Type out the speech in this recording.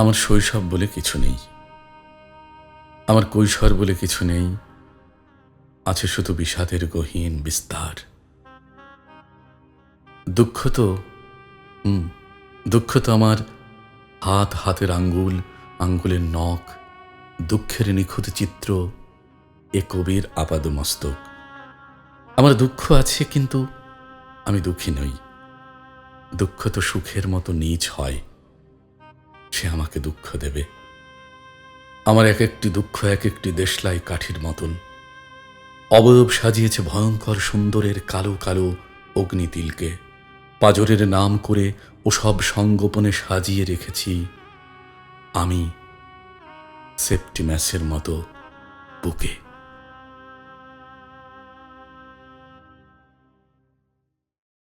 আমার শৈশব বলে কিছু নেই। আমার কৈশোর বলে কিছু নেই। আছে শুধু বিষাদের গহীন বিস্তার। দুঃখ তো, হুম, দুঃখ তো আমার হাত হাতের আঙ্গুল, আঙ্গুলের নখ, দুঃখের নিখুঁত চিত্র, এ কবির আপাদ মস্তক আমার দুঃখ আছে কিন্তু আমি দুঃখী নই। দুঃখ তো সুখের মতো নিজ হয়। সে আমাকে দুঃখ দেবে। আমার এক একটি দুঃখ, এক একটি দেশলাই কাঠির মতন। অবয়ব সাজিয়েছে ভয়ঙ্কর সুন্দরের কালো কালো অগ্নিতিলকে। পাজরের নাম করে ওসব সংগোপনে সাজিয়ে রেখেছি আমি সেপ্টিম্যাসের মতো বুকে।